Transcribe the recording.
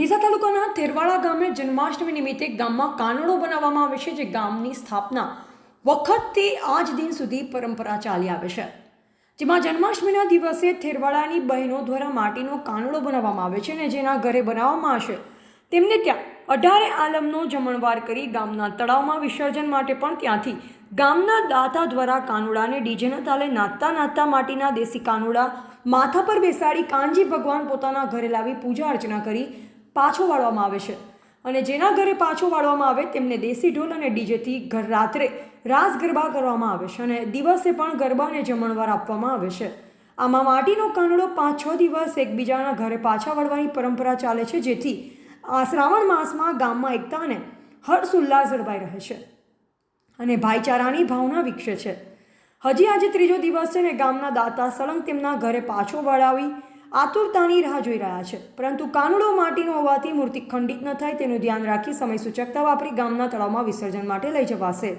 ડીસા તાલુકાના થેરવાડા ગામે જન્માષ્ટમી નિમિત્તે ગામમાં કાનડો બનાવવામાં આવે છે, જે ગામની સ્થાપના વખતથી આજ દિન સુધી પરંપરા ચાલી આવે છે. જેમાં જન્માષ્ટમીના દિવસે થેરવાડાની બહેનો દ્વારા માટીનો કાનડો બનાવવામાં આવે છે અને જેના ઘરે બનાવવામાં આવશે, તેમને ત્યાં અઢારે આલમનો જમણવાર કરી ગામના તળાવમાં વિસર્જન માટે પણ ત્યાંથી ગામના દાતા દ્વારા કાનુડાને ડીજેના તાલે નાચતા નાચતા માટીના દેશી કાનુડા માથા પર બેસાડી કાનજી ભગવાન પોતાના ઘરે લાવી પૂજા અર્ચના કરી પાછો વાળવામાં આવે છે. અને જેના ઘરે પાછો વાળવામાં આવે તેમને દેશી ઢોલ અને ડીજેથી ઘર રાત્રે રાસ ગરબા કરવામાં આવે છે અને દિવસે પણ ગરબાને જમણવાર આપવામાં આવે છે. આમાં માટીનો કાનડો પાંચ છ દિવસ એકબીજાના ઘરે પાછા વળવાની પરંપરા ચાલે છે, જેથી આ શ્રાવણ માસમાં ગામમાં એકતા અને હર્ષ ઉલ્લાસ જળવાઈ રહે છે. અને ભાઈચારાની ભાવના વિકસે છે. હજી આજે ત્રીજો દિવસ છે ને ગામના દાતા સળંગ તેમના ઘરે પાછો વળાવી આતુરતાની રાહ જોઈ રહ્યા છે. પરંતુ કાનડો માટીનો હોવાથી મૂર્તિ ખંડિત ન થાય તેનું ધ્યાન રાખી સમય સૂચકતા વાપરી ગામના તળાવમાં વિસર્જન માટે લઈ જવાશે.